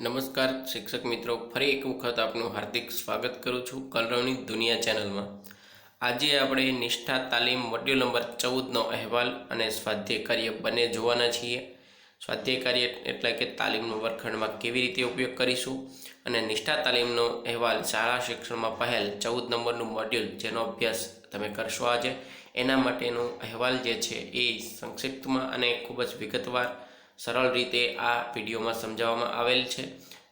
નમસ્કાર શિક્ષક મિત્રો, ફરી એક વખત આપનું હાર્દિક સ્વાગત કરું છું કલરવની દુનિયા ચેનલમાં. આજે આપણે નિષ્ઠા તાલીમ મોડ્યુલ નંબર ચૌદનો અહેવાલ અને સ્વાધ્યાય કાર્ય બંને જોવાના છીએ. સ્વાધ્યાય કાર્ય એટલે કે તાલીમનો વર્ગખંડમાં કેવી રીતે ઉપયોગ કરીશું અને નિષ્ઠા તાલીમનો અહેવાલ શાળા શિક્ષણમાં પહેલ ચૌદ નંબરનું મોડ્યુલ જેનો અભ્યાસ તમે કરશો આજે. એના માટેનો અહેવાલ જે છે એ સંક્ષિપ્તમાં અને ખૂબ જ વિગતવાર સરળ રીતે આ વિડીયોમાં સમજાવવામાં આવેલ છે.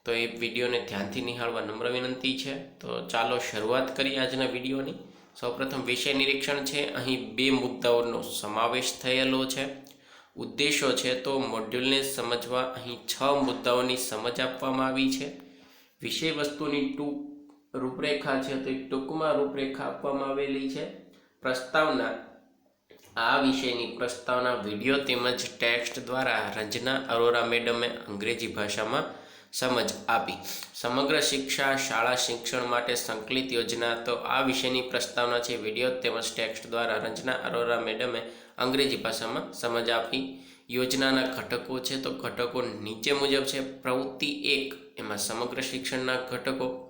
તો એ વિડીયોને ધ્યાનથી નિહાળવા નમ્ર વિનંતી છે. તો ચાલો શરૂઆત કરીએ આજના વિડીયોની. સૌપ્રથમ વિષય નિરીક્ષણ છે. અહીં બે મુદ્દાઓનો સમાવેશ થયેલો છે. ઉદ્દેશો છે તો મોડ્યુલને સમજવા અહીં છ મુદ્દાઓની સમજ આપવામાં આવી છે. વિષય વસ્તુની ટૂંક રૂપરેખા છે તો એક ટૂંકમાં રૂપરેખા આપવામાં આવેલી છે. પ્રસ્તાવના આ વિષયની પ્રસ્તાવના વીડિયો તેમજ ટેક્સ્ટ દ્વારા રંજના અરોરા મેડમે અંગ્રેજી ભાષામાં સમજ આપી. સમગ્ર શિક્ષા શાળા શિક્ષણ માટે સંકલિત યોજના. તો આ વિષયની પ્રસ્તાવના છે, વીડિયો તેમજ ટેક્સ્ટ દ્વારા રંજના અરોરા મેડમે અંગ્રેજી ભાષામાં સમજ આપી. યોજનાના ઘટકો છે, તો ઘટકો નીચે મુજબ છે, પ્રવૃત્તિ એક, એમાં સમગ્ર શિક્ષણના ઘટકો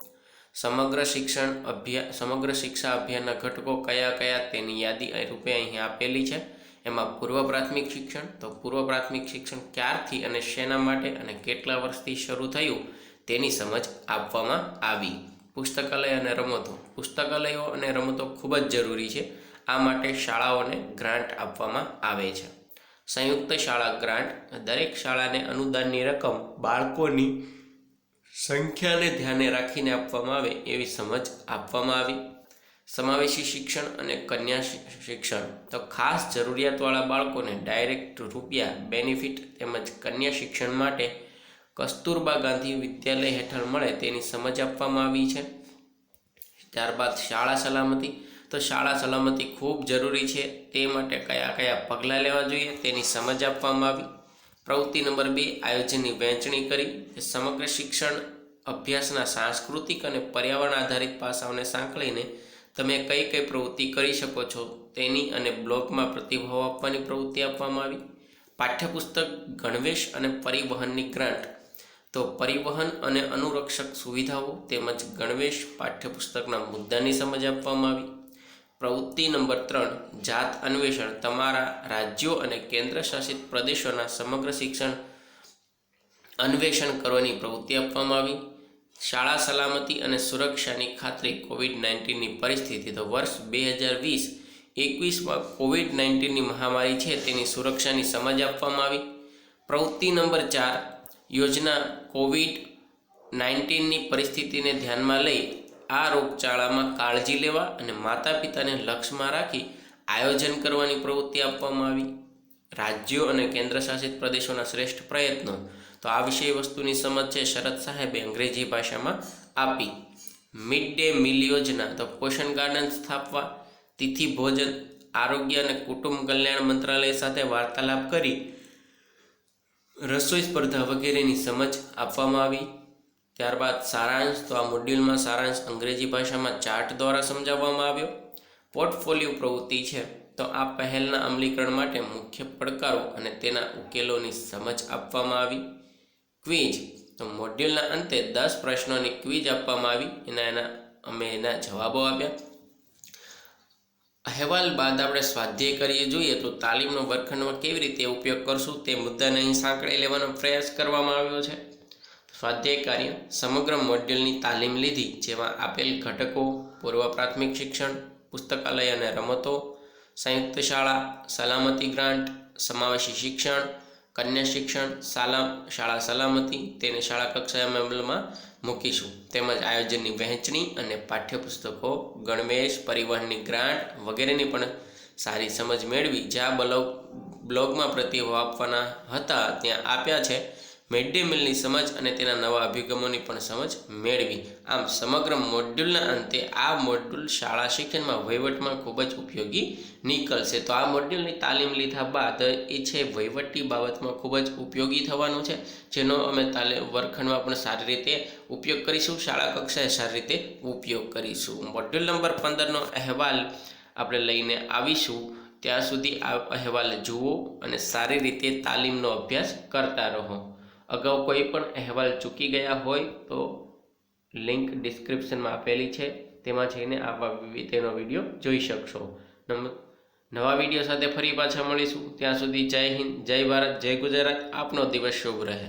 સમગ્ર શિક્ષણ અભ્યા, સમગ્ર શિક્ષા અભિયાનના ઘટકો કયા કયા તેની યાદી રૂપે અહીં આપેલી છે? એમાં પૂર્વ પ્રાથમિક શિક્ષણ, તો પૂર્વ પ્રાથમિક શિક્ષણ ક્યારથી અને શેના માટે અને કેટલા વર્ષથી શરૂ થયું તેની સમજ આપવામાં આવી. પુસ્તકાલય અને રમતો. પુસ્તકાલયો અને રમતો ખૂબ જ જરૂરી છે. આ માટે શાળાઓને ગ્રાન્ટ આપવામાં આવે છે. સંયુક્ત શાળા ગ્રાન્ટ. દરેક શાળાને અનુદાનની રકમ બાળકોની સંખ્યાને ધ્યાને રાખીને આપવામાં આવે એવી સમજ આપવામાં આવી. સમાવેશી શિક્ષણ અને કન્યા શિક્ષણ. તો ખાસ જરૂરિયાતવાળા બાળકોને ડાયરેક્ટ રૂપિયા, બેનિફિટ તેમજ કન્યા શિક્ષણ માટે કસ્તુરબા ગાંધી વિદ્યાલય હેઠળ મળે તેની સમજ આપવામાં આવી છે. ત્યારબાદ શાળા સલામતી. તો શાળા સલામતી ખૂબ જરૂરી છે. તે માટે કયા કયા પગલાં લેવા જોઈએ તેની સમજ આપવામાં આવી. પ્રવૃત્તિ નંબર બે, આયોજનની વહેંચણી કરી. સમગ્ર શિક્ષણ, અભ્યાસના સાંસ્કૃતિક અને પર્યાવરણ આધારિત પાસાઓને સાંકળીને તમે કઈ કઈ પ્રવૃત્તિ કરી શકો છો તેની અને બ્લોગમાં પ્રતિભાવ આપવાની પ્રવૃત્તિ આપવામાં આવી. પાઠ્યપુસ્તક, ગણવેશ અને પરિવહનની ગ્રાન્ટ. તો પરિવહન અને અનુરક્ષક સુવિધાઓ તેમજ ગણવેશ, પાઠ્યપુસ્તકના મુદ્દાની સમજ આપવામાં આવી. પ્રવૃત્તિ નંબર ત્રણ, જાત અન્વેષણ. તમારા રાજ્યો અને કેન્દ્ર શાસિત પ્રદેશોના સમગ્ર શિક્ષણ અન્વેષણ કરવાની પ્રવૃત્તિ આપવામાં આવી. શાળા સલામતી અને સુરક્ષાની ખાતરી કોવિડ નાઇન્ટીનની પરિસ્થિતિ. તો વર્ષ બે હજાર વીસ, એકવીસમાં કોવિડ નાઇન્ટીનની મહામારી છે તેની સુરક્ષાની સમજ આપવામાં આવી. પ્રવૃત્તિ નંબર ચાર, યોજના કોવિડ નાઇન્ટીનની પરિસ્થિતિને ધ્યાનમાં લઈ આ રોગચાળામાં કાળજી લેવા અને માતા પિતાને લક્ષ્યમાં રાખી આયોજન કરવાની પ્રવૃત્તિ આપવામાં આવી. રાજ્યો અને કેન્દ્રશાસિત પ્રદેશોના શ્રેષ્ઠ પ્રયત્નો. તો આ વિષય વસ્તુની સમજ છે શરદ સાહેબે અંગ્રેજી ભાષામાં આપી. મિડ ડે મિલ યોજના. તો પોષણ ગાર્ડન સ્થાપવા, તિથિ ભોજન, આરોગ્ય અને કુટુંબ કલ્યાણ મંત્રાલય સાથે વાર્તાલાપ કરી રસોઈ સ્પર્ધા વગેરેની સમજ આપવામાં આવી. ત્યારબાદ સારાંશ, તો આ મોડ્યુલમાં સારાંશ અંગ્રેજી ભાષામાં ચાર્ટ દ્વારા સમજાવવામાં આવ્યો. પોર્ટફોલિયો પ્રવૃત્તિ છે, તો આ પહેલના અમલીકરણ માટે મુખ્ય પડકારો અને તેના ઉકેલોની સમજ આપવામાં આવી. ક્વિઝ, તો મોડ્યુલના અંતે દસ પ્રશ્નોની ક્વિઝ આપવામાં આવી, એના એના, અમે એના જવાબો આપ્યા. અહેવાલ બાદ આપણે સ્વાધ્યાય કરીએ જોઈએ, તો તાલીમનો વર્ગખંડમાં કેવી રીતે ઉપયોગ કરશું તે મુદ્દાને અહીં સાંકળી લેવાનો પ્રયાસ કરવામાં આવ્યો છે. સ્વાધ્યાય કાર્ય સમગ્ર મોડ્યુલની તાલીમ લીધી, જેમાં આપેલ ઘટકો, પૂર્વ પ્રાથમિક શિક્ષણ, પુસ્તકાલય અને રમતો, સંયુક્ત શાળા, સલામતી ગ્રાન્ટ, સમાવેશી શિક્ષણ, કન્યા શિક્ષણ શાલા શાળા સલામતી, તેને શાળા કક્ષાએ અમલમાં મૂકીશું. તેમજ આયોજનની વહેંચણી અને પાઠ્યપુસ્તકો, ગણવેશ, પરિવહનની ગ્રાન્ટ વગેરેની પણ સારી સમજ મેળવી, જ્યાં બ્લોગ બ્લોગમાં પ્રતિભાવ આપવાના હતા, ત્યાં આપ્યા છે. મિડ ડે મિલની સમજ અને તેના નવા અભિગમોની પણ સમજ મેળવી. આમ સમગ્ર મોડ્યુલના અંતે આ મોડ્યુલ શાળા શિક્ષણમાં વહીવટમાં ખૂબ જ ઉપયોગી નીકળશે. તો આ મોડ્યુલની તાલીમ લીધા બાદ એ છે વહીવટી બાબતમાં ખૂબ જ ઉપયોગી થવાનું છે, જેનો અમે તાલીમ વર્ગખંડમાં પણ સારી રીતે ઉપયોગ કરીશું, શાળા કક્ષાએ સારી રીતે ઉપયોગ કરીશું. મોડ્યુલ નંબર પંદરનો અહેવાલ આપણે લઈને આવીશું. ત્યાં સુધી આ અહેવાલ જુઓ અને સારી રીતે તાલીમનો અભ્યાસ કરતા રહો. અગાઉ કોઈ પણ અહેવાલ ચૂકી ગયા હોય તો લિંક ડિસ્ક્રિપ્શનમાં આપેલી છે. તેમાં જઈને આવા તેનો વીડિયો જોઈ શકશો. નવા વીડિયો સાથે ફરી પાછા મળીશું. ત્યાં સુધી જય હિન્દ, જય ભારત, જય ગુજરાત. આપનો દિવસ શુભ રહે.